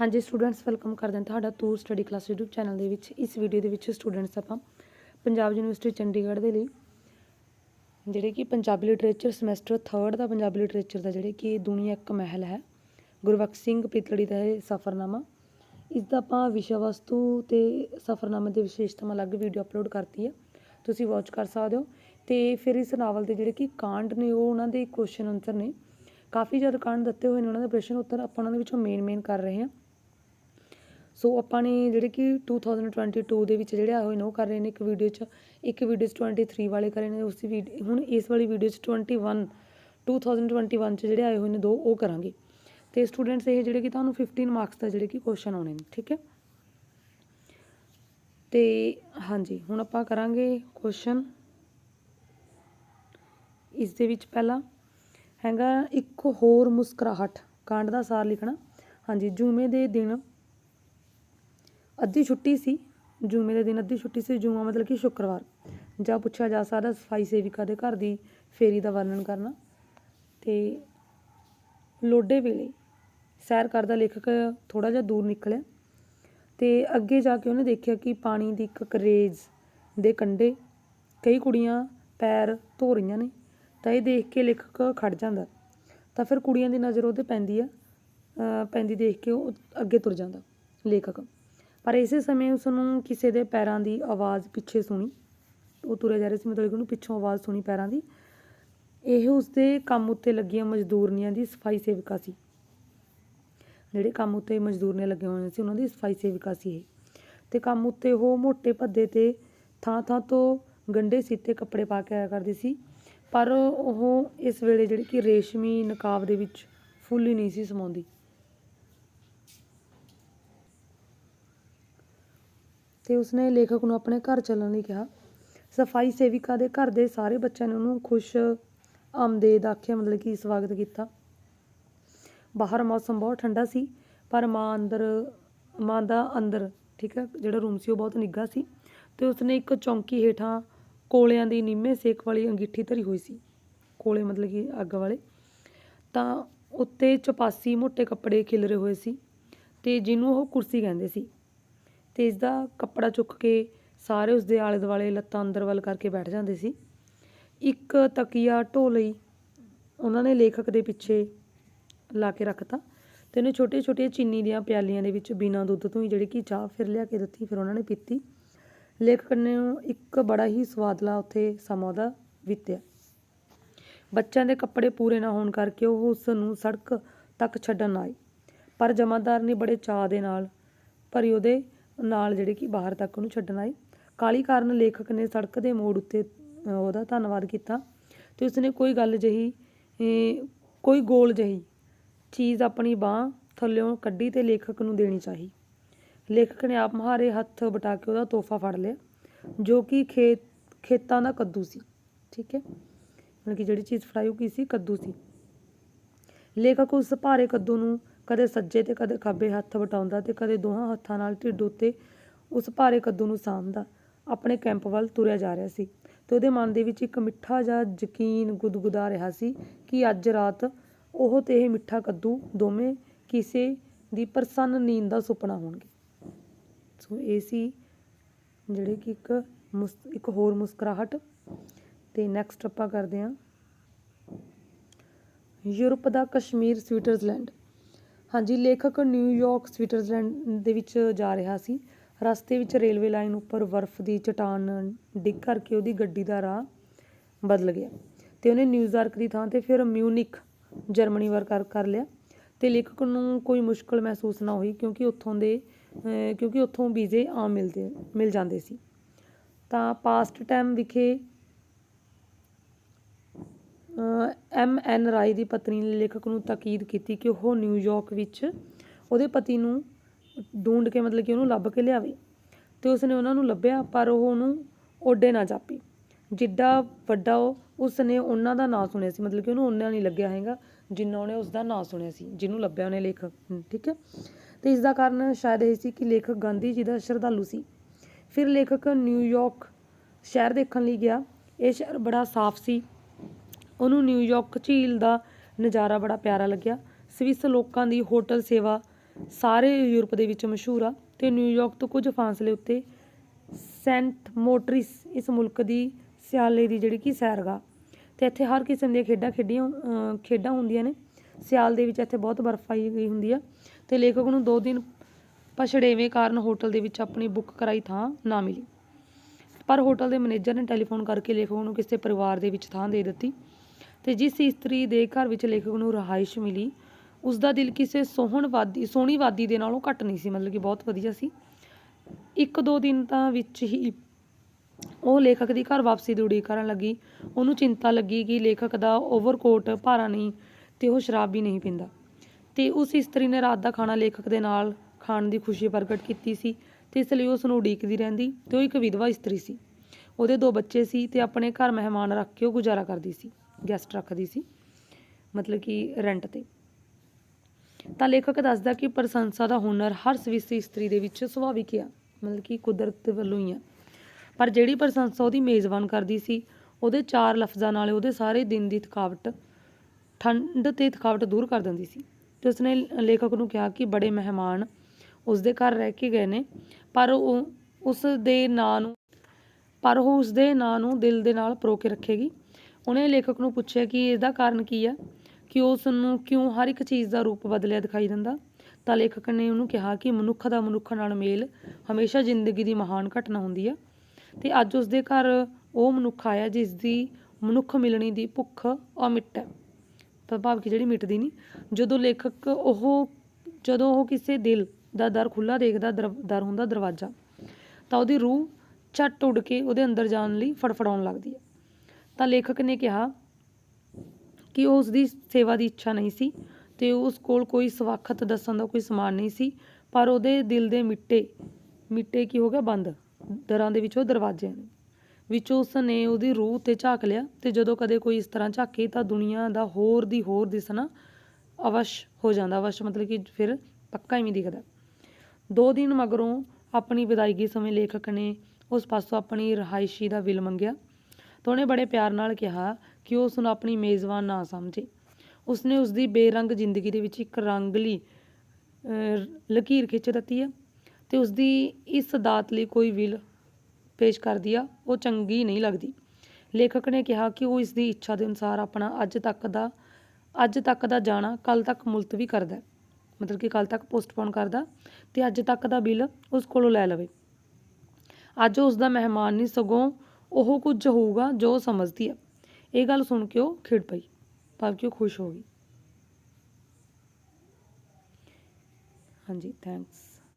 ਹਾਂਜੀ students welcome ਕਰਦੇ ਹਾਂ ਤੁਹਾਡਾ tour study class YouTube channel ਦੇ ਵਿੱਚ। ਇਸ ਵੀਡੀਓ ਦੇ ਵਿੱਚ ਸਟੂਡੈਂਟਸ ਆਪਾਂ ਪੰਜਾਬ ਯੂਨੀਵਰਸਿਟੀ ਚੰਡੀਗੜ੍ਹ ਦੇ ਲਈ, ਜਿਹੜੇ ਕਿ ਪੰਜਾਬੀ ਲਿਟਰੇਚਰ ਸਮੈਸਟਰ 3rd ਦਾ ਪੰਜਾਬੀ ਲਿਟਰੇਚਰ ਦਾ ਜਿਹੜੇ ਕਿ ਦੁਨੀਆ ਇੱਕ ਮਹਿਲ ਹੈ। ਗੁਰਬਖਸ਼ ਸਿੰਘ ਪਿਤੜੀ ਦਾ ਇਹ ਸਫ਼ਰਨਾਮਾ। ਇਸ ਦਾ ਆਪਾਂ ਵਿਸ਼ਾ ਵਸਤੂ ਤੇ ਸਫ਼ਰਨਾਮੇ ਦੇ ਵਿਸ਼ੇਸ਼ਤਾਵਾਂ ਅਲੱਗ ਵੀਡੀਓ ਅਪਲੋਡ ਕਰਤੀ ਹੈ। ਤੁਸੀਂ ਵਾਚ ਕਰ ਸਕਦੇ ਹੋ। ਤੇ ਫਿਰ ਇਸ ਨਾਵਲ ਦੇ ਜਿਹੜੇ ਕਿ ਕਾਂਡ ਨੇ, ਉਹ ਉਹਨਾਂ ਦੇ ਕੁਐਸਚਨ ਆਨਸਰ ਨੇ। ਕਾਫੀ ਜ਼ਿਆਦਾ ਕਾਂਡ ਦਿੱਤੇ ਹੋਏ ਨੇ, ਉਹਨਾਂ ਦੇ ਪ੍ਰਸ਼ਨ ਉੱਤਰ ਆਪਾਂ ਉਹਨਾਂ ਦੇ ਵਿੱਚੋਂ ਮੇਨ ਮੇਨ ਕਰ ਰਹੇ ਹਾਂ। ਸੋ ਆਪਾਂ ਨੇ ਜਿਹੜੇ ਕਿ 2022 ਦੇ ਵਿੱਚ ਜਿਹੜੇ ਆਏ ਹੋਏ ਨੇ ਉਹ ਕਰ ਰਹੇ ਨੇ ਇੱਕ ਵੀਡੀਓ 'ਚ, ਇੱਕ ਵੀਡੀਓ 'ਚ 23 ਵਾਲੇ ਕਰ ਰਹੇ ਨੇ, ਉਸ ਵੀਡੀਓ ਹੁਣ ਇਸ ਵਾਲੀ ਵੀਡੀਓ 'ਚ 21 2021 'ਚ ਜਿਹੜੇ ਆਏ ਹੋਏ ਨੇ ਦੋ, ਉਹ ਕਰਾਂਗੇ। ਤੇ ਸਟੂਡੈਂਟਸ ਇਹ ਜਿਹੜੇ ਕਿ ਤੁਹਾਨੂੰ 15 ਮਾਰਕਸ ਦਾ ਜਿਹੜੇ ਕਿ ਕੁਐਸਚਨ ਆਉਣੇ ਨੇ, ਠੀਕ ਹੈ? ਤੇ ਹਾਂਜੀ, ਹੁਣ ਆਪਾਂ ਕਰਾਂਗੇ ਕੁਐਸਚਨ ਇਸ ਦੇ ਵਿੱਚ ਪਹਿਲਾ ਹੈਗਾ ਇੱਕ ਹੋਰ ਮੁਸਕਰਾਹਟ, ਕਾਂਡ ਦਾ ਸਾਰ ਲਿਖਣਾ। ਹਾਂਜੀ, ਜੂਮੇ ਦੇ ਦਿਨ ਅੱਧੀ ਛੁੱਟੀ ਸੀ, ਜੂਮੇ ਦੇ ਦਿਨ ਅੱਧੀ ਛੁੱਟੀ ਸੀ, ਜੂਮਾ ਮਤਲਬ ਕਿ ਸ਼ੁੱਕਰਵਾਰ। ਜਾਂ ਪੁੱਛਿਆ ਜਾ ਸਕਦਾ ਸਫ਼ਾਈ ਸੇਵਿਕਾ ਦੇ ਘਰ ਦੀ ਫੇਰੀ ਦਾ ਵਰਣਨ ਕਰਨਾ। ਤੇ ਲੋਡੇ ਵੇਲੇ ਸੈਰ ਕਰਦਾ ਲੇਖਕ ਥੋੜਾ ਜਿਹਾ ਦੂਰ ਨਿਕਲਿਆ ਤੇ ਅੱਗੇ ਜਾ ਕੇ ਉਹਨੇ ਦੇਖਿਆ ਕਿ ਪਾਣੀ ਦੀ ਇੱਕ ਕਰੇਜ਼ ਦੇ ਕੰਢੇ ਕਈ ਕੁੜੀਆਂ ਪੈਰ ਧੋ ਰਹੀਆਂ ਨੇ, ਤਾਂ ਇਹ ਦੇਖ ਕੇ ਲੇਖਕ ਖੜ ਜਾਂਦਾ। ਤਾਂ ਫਿਰ ਕੁੜੀਆਂ ਦੀ ਨਜ਼ਰ ਉਹਦੇ ਪੈਂਦੀ ਆ ਪੈਂਦੀ ਦੇਖ ਕੇ ਉਹ ਅੱਗੇ ਤੁਰ ਜਾਂਦਾ ਲੇਖਕ। ਪਰ ਇਸੇ ਸਮੇਂ ਉਸ ਨੂੰ ਕਿਸੇ ਦੇ ਪੈਰਾਂ ਦੀ ਆਵਾਜ਼ ਪਿੱਛੇ ਸੁਣੀ। ਉਹ ਤੁਰੇ ਜਾ ਰਹੇ ਸੀ, ਮਤਲਬ ਕਿ ਉਹਨੂੰ ਪਿੱਛੋਂ ਆਵਾਜ਼ ਸੁਣੀ ਪੈਰਾਂ ਦੀ। ਇਹ ਉਸਦੇ ਕੰਮ ਉੱਤੇ ਲੱਗੀਆਂ ਮਜ਼ਦੂਰਨੀਆਂ ਦੀ ਸਫ਼ਾਈ ਸੇਵਿਕਾ ਸੀ। ਜਿਹੜੇ ਕੰਮ ਉੱਤੇ ਮਜ਼ਦੂਰਨੇ ਲੱਗੇ ਹੋਏ ਸੀ, ਉਹਨਾਂ ਦੀ ਸਫ਼ਾਈ ਸੇਵਿਕਾ ਸੀ ਇਹ। ਤੇ ਕੰਮ ਉੱਤੇ ਉਹ ਮੋٹے ਭੱਦੇ ਤੇ ਥਾਂ ਥਾਂ ਤੋਂ ਗੰਡੇ ਸੀਤੇ ਕੱਪੜੇ ਪਾ ਕੇ ਆਇਆ ਕਰਦੀ ਸੀ। ਪਰ ਉਹ ਇਸ ਵੇਲੇ ਜਿਹੜੀ ਕਿ ਰੇਸ਼ਮੀ ਨਕਾਬ ਦੇ ਵਿੱਚ ਫੁੱਲ ਹੀ ਨਹੀਂ ਸੀ ਸਮਾਉਂਦੀ। ਤੇ ਉਸਨੇ ਲੇਖਕ ਨੂੰ ਆਪਣੇ ਘਰ ਚੱਲਣ ਲਈ ਕਿਹਾ। ਸਫ਼ਾਈ ਸੇਵਿਕਾ ਦੇ ਘਰ ਦੇ ਸਾਰੇ ਬੱਚਿਆਂ ਨੇ ਉਹਨੂੰ ਖੁਸ਼ ਆਮਦੇਦ ਆਖਿਆ, ਮਤਲਬ ਕਿ ਸਵਾਗਤ ਕੀਤਾ। ਬਾਹਰ ਮੌਸਮ ਬਹੁਤ ਠੰਡਾ ਸੀ, ਪਰ ਮਾਂ ਅੰਦਰ, ਮਾਂ ਦਾ ਅੰਦਰ, ਠੀਕ ਹੈ, ਜਿਹੜਾ ਰੂਮ ਸੀ ਉਹ ਬਹੁਤ ਨਿੱਘਾ ਸੀ ਤੇ ਉਸਨੇ ਇੱਕ ਚੌਂਕੀ ਹੇਠਾਂ ਕੋਲਿਆਂ ਦੀ ਨਿੰਮੇ ਸੇਕ ਵਾਲੀ ਅੰਗੀਠੀ ਧਰੀ ਹੋਈ ਸੀ, ਕੋਲੇ ਮਤਲਬ ਕਿ ਅੱਗ ਵਾਲੇ। ਤਾਂ ਉੱਤੇ ਚਪਾਸੀ ਮੋٹے ਕੱਪੜੇ ਖਿਲਰੇ ਹੋਏ ਸੀ ਤੇ ਜਿਹਨੂੰ ਉਹ ਕੁਰਸੀ ਕਹਿੰਦੇ ਸੀ। ਤੇ ਇਸ ਦਾ ਕੱਪੜਾ ਚੁੱਕ ਕੇ ਸਾਰੇ ਉਸਦੇ ਆਲੇ ਦੁਆਲੇ ਲੱਤਾਂ ਅੰਦਰ ਵੱਲ ਕਰਕੇ ਬੈਠ ਜਾਂਦੇ ਸੀ। ਇੱਕ ਤਕੀਆ ਢੋ ਲਈ ਉਹਨਾਂ ਨੇ ਲੇਖਕ ਦੇ ਪਿੱਛੇ ਲਾ ਕੇ ਰੱਖਤਾ ਤੇ ਉਹਨੇ ਛੋਟੇ ਛੋਟੀਆਂ ਚੀਨੀ ਦੀਆਂ ਪਿਆਲੀਆਂ ਦੇ ਵਿੱਚ ਬਿਨਾਂ ਦੁੱਧ ਤੋਂ ਹੀ ਜਿਹੜੀ ਕਿ ਚਾਹ ਫਿਰ ਲਿਆ ਕੇ ਦਿੱਤੀ, ਫਿਰ ਉਹਨਾਂ ਨੇ ਪੀਤੀ। ਲੇਖਕ ਨੇ ਇੱਕ ਬੜਾ ਹੀ ਸਵਾਦਲਾ ਉੱਥੇ ਸਮਾਂ ਉਹਦਾ ਬੀਤਿਆ। ਬੱਚਿਆਂ ਦੇ ਕੱਪੜੇ ਪੂਰੇ ਨਾ ਹੋਣ ਕਰਕੇ ਉਹ ਉਸ ਨੂੰ ਸੜਕ ਤੱਕ ਛੱਡਣ ਆਏ। ਪਰ ਜਮਾਦਾਰ ਨੇ ਬੜੇ ਚਾਅ ਦੇ ਨਾਲ ਭਰੀ ਉਹਦੇ ਨਾਲ ਜਿਹੜੇ ਕਿ ਬਾਹਰ ਤੱਕ ਉਹਨੂੰ ਛੱਡਣ ਆਏ ਕਾਲੀ ਕਾਰਨ ਲੇਖਕ ਨੇ ਸੜਕ ਦੇ ਮੋੜ ਉੱਤੇ ਉਹਦਾ ਧੰਨਵਾਦ ਕੀਤਾ। ਤੇ ਉਸਨੇ ਕੋਈ ਗੱਲ ਜਹੀ ਕੋਈ ਗੋਲ ਜਹੀ ਚੀਜ਼ ਆਪਣੀ ਬਾਹ ਥੱਲਿਓਂ ਕੱਢੀ ਤੇ ਲੇਖਕ ਨੂੰ ਦੇਣੀ ਚਾਹੀ। ਲੇਖਕ ਨੇ ਆਪ ਮਹਾਰੇ ਹੱਥ ਬਟਾ ਕੇ ਉਹਦਾ ਤੋਹਫਾ ਫੜ ਲਿਆ, ਜੋ ਕਿ ਖੇਤ, ਖੇਤਾਂ ਦਾ ਕੱਦੂ ਸੀ। ਠੀਕ ਹੈ? ਮਤਲਬ ਕਿ ਜਿਹੜੀ ਚੀਜ਼ ਫੜਾਈ ਉਹ ਕੀ ਸੀ? ਕੱਦੂ ਸੀ। ਲੇਖਕ ਉਸ ਭਾਰੇ ਕੱਦੂ ਨੂੰ ਕਦੇ ਸੱਜੇ ਤੇ ਕਦੇ ਖੱਬੇ ਹੱਥ ਵਟਾਉਂਦਾ ਤੇ ਕਦੇ ਦੋਹਾਂ ਹੱਥਾਂ ਨਾਲ ਢਿੱਡ ਉੱਤੇ ਉਸ ਭਾਰੇ ਕੱਦੂ ਨੂੰ ਸਾਂਭਦਾ। ਆਪਣੇ ਕੈਂਪ ਵੱਲ ਤੁਰਿਆ ਜਾ ਰਿਹਾ ਸੀ ਤੇ ਉਹਦੇ ਮਨ ਦੇ ਵਿੱਚ ਇੱਕ ਮਿੱਠਾ ਜਿਹਾ ਯਕੀਨ ਗੁਦਗੁਦਾ ਰਿਹਾ ਸੀ ਕਿ ਅੱਜ ਰਾਤ ਉਹ ਤੇ ਇਹ ਮਿੱਠਾ ਕੱਦੂ ਦੋਵੇਂ ਕਿਸੇ ਦੀ ਪ੍ਰਸੰਨ ਨੀਂਦ ਦਾ ਸੁਪਨਾ ਹੋਣਗੇ। ਸੋ ਇਹ ਸੀ ਜਿਹੜੇ ਕਿ ਇੱਕ ਮੁਸ- ਇੱਕ ਹੋਰ ਮੁਸਕਰਾਹਟ। ਤੇ ਨੈਕਸਟ ਆਪਾਂ ਕਰਦੇ ਹਾਂ ਯੂਰਪ ਦਾ ਕਸ਼ਮੀਰ, ਸਵਿਟਜ਼ਰਲੈਂਡ। ਹਾਂਜੀ, ਲੇਖਕ ਨਿਊਯਾਰਕ ਸਵਿਟਜ਼ਰਲੈਂਡ ਦੇ ਵਿੱਚ ਜਾ ਰਿਹਾ ਸੀ। ਰਸਤੇ ਵਿੱਚ ਰੇਲਵੇ ਲਾਈਨ ਉੱਪਰ ਬਰਫ਼ ਦੀ ਚਟਾਨ ਡਿੱਗ ਕਰਕੇ ਉਹਦੀ ਗੱਡੀ ਦਾ ਰਾਹ ਬਦਲ ਗਿਆ ਤੇ ਉਹਨੇ ਨਿਊਯਾਰਕ ਦੀ ਥਾਂ ਤੇ ਫਿਰ ਮਿਊਨਿਕ ਜਰਮਨੀ ਵਰ ਕਰ ਕਰ ਲਿਆ। ਤੇ ਲੇਖਕ ਨੂੰ ਕੋਈ ਮੁਸ਼ਕਲ ਮਹਿਸੂਸ ਨਾ ਹੋਈ ਕਿਉਂਕਿ ਉੱਥੋਂ ਦੇ ਕਿਉਂਕਿ ਉੱਥੋਂ ਵੀਜ਼ੇ ਆਮ ਮਿਲਦੇ, ਮਿਲ ਜਾਂਦੇ ਸੀ। ਤਾਂ ਪਾਸਟ ਟਾਈਮ ਵਿਖੇ ਐਮ ਐਨ ਰਾਏ ਦੀ ਪਤਨੀ ਨੇ ਲੇਖਕ ਨੂੰ ਤਾਕੀਦ ਕੀਤੀ ਕਿ ਉਹ ਨਿਊਯਾਰਕ ਵਿੱਚ ਉਹਦੇ ਪਤੀ ਨੂੰ ਢੂੰਡ ਕੇ ਮਤਲਬ ਕਿ ਉਹਨੂੰ ਲੱਭ ਕੇ ਲਿਆਵੇ ਤੇ ਉਸਨੇ ਉਹਨਾਂ ਨੂੰ ਲੱਭਿਆ, ਪਰ ਉਹ ਉਹਨੂੰ ਓਡੇ ਨਾ ਜਾਪੀ। ਜਿੱਡਾ ਵੱਡਾ ਉਹ, ਉਸਨੇ ਉਹਨਾਂ ਦਾ ਨਾਂ ਸੁਣਿਆ ਸੀ, ਮਤਲਬ ਕਿ ਉਹਨੂੰ ਉਹਨਾਂ ਨਹੀਂ ਲੱਗਿਆ ਹੈਗਾ ਜਿੰਨਾ ਉਹਨੇ ਉਸ ਦਾ ਨਾਂ ਸੁਣਿਆ ਸੀ, ਜਿਹਨੂੰ ਲੱਭਿਆ ਉਹਨੇ ਲੇਖਕ ਠੀਕ ਹੈ? ਤੇ ਇਸ ਦਾ ਕਾਰਨ ਸ਼ਾਇਦ ਇਹ ਸੀ ਕਿ ਲੇਖਕ ਗਾਂਧੀ ਜੀ ਦਾ ਸ਼ਰਧਾਲੂ ਸੀ। ਫਿਰ ਲੇਖਕ ਨਿਊਯਾਰਕ ਸ਼ਹਿਰ ਦੇਖਣ ਲਈ ਗਿਆ। ਇਹ ਸ਼ਹਿਰ ਬੜਾ ਸਾਫ਼ ਸੀ ਉਹਨੂੰ ਨਿਊਯਾਰਕ ਝੀਲ ਦਾ ਨਜ਼ਾਰਾ ਬੜਾ ਪਿਆਰਾ ਲੱਗਿਆ। ਸਵਿਸ ਲੋਕਾਂ ਦੀ ਹੋਟਲ ਸੇਵਾ ਸਾਰੇ ਯੂਰਪ ਦੇ ਵਿੱਚ ਮਸ਼ਹੂਰ ਆ ਤੇ ਨਿਊਯਾਰਕ ਤੋਂ ਕੁਝ ਫਾਸਲੇ ਉੱਤੇ ਸੈਂਟ ਮੋਟਰਿਸ ਇਸ ਮੁਲਕ ਦੀ ਸਿਆਲੇ ਦੀ ਜਿਹੜੀ ਕਿ ਸੈਰਗਾ। ਤੇ ਇੱਥੇ ਹਰ ਕਿਸਮ ਦੀਆਂ ਖੇਡਾਂ ਖੇਡੀਆਂ ਖੇਡਾਂ ਹੁੰਦੀਆਂ ਨੇ। ਸਿਆਲ ਦੇ ਵਿੱਚ ਇੱਥੇ ਬਹੁਤ ਬਰਫ਼ ਆਈ ਗਈ ਹੁੰਦੀ ਆ ਤੇ ਲੇਖਕ ਨੂੰ ਦੋ ਦਿਨ ਪਛੜੇਵੇਂ ਕਾਰਨ ਹੋਟਲ ਦੇ ਵਿੱਚ ਆਪਣੀ ਬੁੱਕ ਕਰਾਈ ਥਾਂ ਨਾ ਮਿਲੀ। ਪਰ ਹੋਟਲ ਦੇ ਮੈਨੇਜਰ ਨੇ ਟੈਲੀਫੋਨ ਕਰਕੇ ਲੇਖਕ ਨੂੰ ਕਿਸੇ ਪਰਿਵਾਰ ਦੇ ਵਿੱਚ ਥਾਂ ਦੇ ਦਿੱਤੀ। ਤੇ ਜਿਸ ਇਸਤਰੀ ਦੇ ਘਰ ਵਿੱਚ ਲੇਖਕ ਨੂੰ ਰਹਾਇਸ਼ ਮਿਲੀ ਉਸ ਦਾ ਦਿਲ ਕਿਸੇ ਸੋਹਣਵਾਦੀ ਸੋਹਣੀਵਾਦੀ ਦੇ ਨਾਲੋਂ ਘੱਟ ਨਹੀਂ ਸੀ, ਮਤਲਬ ਕਿ ਬਹੁਤ ਵਧੀਆ ਸੀ। ਇੱਕ ਦੋ ਦਿਨ ਤਾਂ ਵਿੱਚ ਹੀ ਉਹ ਲੇਖਕ ਦੀ ਘਰ ਵਾਪਸੀ ਦੀ ਉਡੀਕ ਕਰਨ ਲੱਗੀ। ਉਹਨੂੰ ਚਿੰਤਾ ਲੱਗੀ ਕਿ ਲੇਖਕ ਦਾ ਓਵਰਕੋਟ ਭਾਰਾ ਨਹੀਂ ਤੇ ਉਹ ਸ਼ਰਾਬ ਵੀ ਨਹੀਂ ਪੀਂਦਾ। ਤੇ ਉਸ ਇਸਤਰੀ ਨੇ ਰਾਤ ਦਾ ਖਾਣਾ ਲੇਖਕ ਦੇ ਨਾਲ ਖਾਣ ਦੀ ਖੁਸ਼ੀ ਪ੍ਰਗਟ ਕੀਤੀ ਸੀ ਤੇ ਇਸ ਲਈ ਉਸ ਨੂੰ ਉਡੀਕਦੀ ਰਹਿੰਦੀ ਤੇ ਉਹ ਇੱਕ ਵਿਧਵਾ ਇਸਤਰੀ ਸੀ। ਉਹਦੇ ਦੋ ਬੱਚੇ ਸੀ ਤੇ ਆਪਣੇ ਘਰ ਮਹਿਮਾਨ ਰੱਖ ਕੇ ਉਹ ਗੁਜ਼ਾਰਾ ਕਰਦੀ ਸੀ। ਗੈਸਟ ਰੱਖਦੀ ਸੀ, ਮਤਲਬ ਕਿ ਰੈਂਟ ਤੇ। ਤਾਂ ਲੇਖਕ ਦੱਸਦਾ ਕਿ ਪ੍ਰਸ਼ੰਸਾ ਦਾ ਹੁਨਰ ਹਰ ਸਵਿਸੀ ਇਸਤਰੀ ਦੇ ਵਿੱਚ ਸੁਭਾਵਿਕ ਆ, ਮਤਲਬ ਕਿ ਕੁਦਰਤ ਵੱਲੋਂ ਹੀ ਆ। ਪਰ ਜਿਹੜੀ ਪ੍ਰਸ਼ੰਸਾ ਉਹਦੀ ਮੇਜ਼ਬਾਨ ਕਰਦੀ ਸੀ, ਉਹਦੇ ਚਾਰ ਲਫ਼ਜ਼ਾਂ ਨਾਲ ਉਹਦੇ ਸਾਰੇ ਦਿਨ ਦੀ ਥਕਾਵਟ, ਠੰਡ ਤੇ ਥਕਾਵਟ ਦੂਰ ਕਰ ਦਿੰਦੀ ਸੀ। ਤੇ ਉਸਨੇ ਲੇਖਕ ਨੂੰ ਕਿਹਾ ਕਿ ਬੜੇ ਮਹਿਮਾਨ ਉਸਦੇ ਘਰ ਰਹਿ ਕੇ ਗਏ ਨੇ, ਪਰ ਉਹ ਉਸ ਦੇ ਨਾਂ ਨੂੰ, ਪਰ ਉਹ ਉਸਦੇ ਨਾਂ ਨੂੰ ਦਿਲ ਦੇ ਨਾਲ ਪਰੋ ਕੇ ਰੱਖੇਗੀ। ਉਹਨੇ ਲੇਖਕ ਨੂੰ ਪੁੱਛਿਆ ਕਿ ਇਹਦਾ ਕਾਰਨ ਕੀ ਹੈ ਕਿ ਉਸ ਨੂੰ ਕਿਉਂ ਹਰ ਇੱਕ ਚੀਜ਼ ਦਾ ਰੂਪ ਬਦਲਿਆ ਦਿਖਾਈ ਦਿੰਦਾ? ਤਾਂ ਲੇਖਕ ਨੇ ਉਹਨੂੰ ਕਿਹਾ ਕਿ ਮਨੁੱਖ ਦਾ ਮਨੁੱਖ ਨਾਲ ਮੇਲ ਹਮੇਸ਼ਾ ਜ਼ਿੰਦਗੀ ਦੀ ਮਹਾਨ ਘਟਨਾ ਹੁੰਦੀ ਹੈ ਤੇ ਅੱਜ ਉਸਦੇ ਘਰ ਉਹ ਮਨੁੱਖ ਆਇਆ ਜਿਸ ਦੀ ਮਨੁੱਖ ਮਿਲਣੀ ਦੀ ਭੁੱਖ ਅਮਿੱਟ ਹੈ ਭਾਵ ਕਿ ਜਿਹੜੀ ਮਿਟਦੀ ਨਹੀਂ ਜਦੋਂ ਲੇਖਕ ਉਹ, ਜਦੋਂ ਉਹ ਕਿਸੇ ਦਿਲ ਦਾ ਦਰ ਖੁੱਲਾ ਦੇਖਦਾ, ਦਰ ਦਰ ਹੁੰਦਾ ਦਰਵਾਜ਼ਾ, ਤਾਂ ਉਹਦੀ ਰੂਹ ਝੱਟ ਉੱਡ ਕੇ ਉਹਦੇ ਅੰਦਰ ਜਾਣ ਲਈ ਫੜਫੜਾਉਣ ਲੱਗਦੀ ਹੈ ਤਾਂ ਲੇਖਕ ਨੇ ਕਿਹਾ ਕਿ ਉਹ ਉਸ ਦੀ ਸੇਵਾ ਦੀ ਇੱਛਾ ਨਹੀਂ ਸੀ ਤੇ ਉਸ ਕੋਲ ਕੋਈ ਸਵਾਖਤ ਦੱਸਣ ਦਾ ਕੋਈ ਸਮਾਨ ਨਹੀਂ ਸੀ, ਪਰ ਉਹਦੇ ਦਿਲ ਦੇ ਮਿੱਟੇ ਮਿੱਟੇ ਕੀ ਹੋ ਗਿਆ ਬੰਦ, ਦਰਾਂ ਦੇ ਵਿੱਚ ਉਹ ਦਰਵਾਜ਼ੇ ਨੇ, ਵਿੱਚੋਂ ਉਸ ਨੇ ਉਹਦੀ ਰੂਹ ਤੇ ਝਾਕ ਲਿਆ ਤੇ ਜਦੋਂ ਕਦੇ ਕੋਈ ਇਸ ਤਰ੍ਹਾਂ ਝਾਕੇ ਤਾਂ ਦੁਨੀਆ ਦਾ ਹੋਰ ਦੀ ਹੋਰ ਦਿਸਣਾ ਅਵਸ਼ ਹੋ ਜਾਂਦਾ, ਅਵਸ਼ ਮਤਲਬ ਕਿ ਫਿਰ ਪੱਕਾ ਹੀ ਦਿਖਦਾ। ਦੋ ਦਿਨ ਮਗਰੋਂ ਆਪਣੀ ਵਿਦਾਇਗੀ ਸਮੇਂ ਲੇਖਕ ਨੇ ਉਸ ਪਾਸੋਂ ਆਪਣੀ ਰਹਾਇਸ਼ੀ ਦਾ ਬਿੱਲ ਮੰਗਿਆ ਤਾਂ ਉਹਨੇ ਬੜੇ ਪਿਆਰ ਨਾਲ ਕਿਹਾ ਕਿ ਉਹ ਉਸ ਨੂੰ ਆਪਣੀ ਮੇਜ਼ਬਾਨ ਨਾ ਸਮਝੇ। ਉਸਨੇ ਉਸ ਦੀ ਬੇਰੰਗ ਜ਼ਿੰਦਗੀ ਦੇ ਵਿੱਚ ਇੱਕ ਰੰਗਲੀ ਲਕੀਰ ਖਿੱਚ ਦਿੱਤੀ ਹੈ ਤੇ ਉਸ ਦੀ ਇਸ ਦਾਤ ਲਈ ਕੋਈ ਵਿਲ ਪੇਸ਼ ਕਰਦੀ ਆ, ਉਹ ਚੰਗੀ ਨਹੀਂ ਲੱਗਦੀ। ਲੇਖਕ ਨੇ ਕਿਹਾ ਕਿ ਉਹ ਇਸ ਦੀ ਇੱਛਾ ਦੇ ਅਨੁਸਾਰ ਆਪਣਾ ਅੱਜ ਤੱਕ ਦਾ, ਅੱਜ ਤੱਕ ਦਾ ਜਾਣਾ ਕੱਲ ਤੱਕ ਮੁਲਤਵੀ ਕਰਦਾ ਮਤਲਬ ਕਿ ਕੱਲ ਤੱਕ ਪੋਸਟਪੋਨ ਕਰਦਾ ਤੇ ਅੱਜ ਤੱਕ ਦਾ ਬਿੱਲ ਉਸ ਕੋਲੋਂ ਲੈ ਲਵੇ। ਅੱਜ ਉਸ ਦਾ ਮਹਿਮਾਨ ਨਹੀਂ, ਸਗੋਂ ਉਹ ਕੁਝ ਹੋਊਗਾ ਜੋ ਸਮਝਦੀ ਹੈ। ਇਹ ਗੱਲ ਸੁਣ ਕੇ ਉਹ ਖਿੜ ਪਈ ਭਾਵ ਕਿ ਉਹ ਖੁਸ਼ ਹੋ ਗਈ। ਹਾਂਜੀ ਥੈਂਕਸ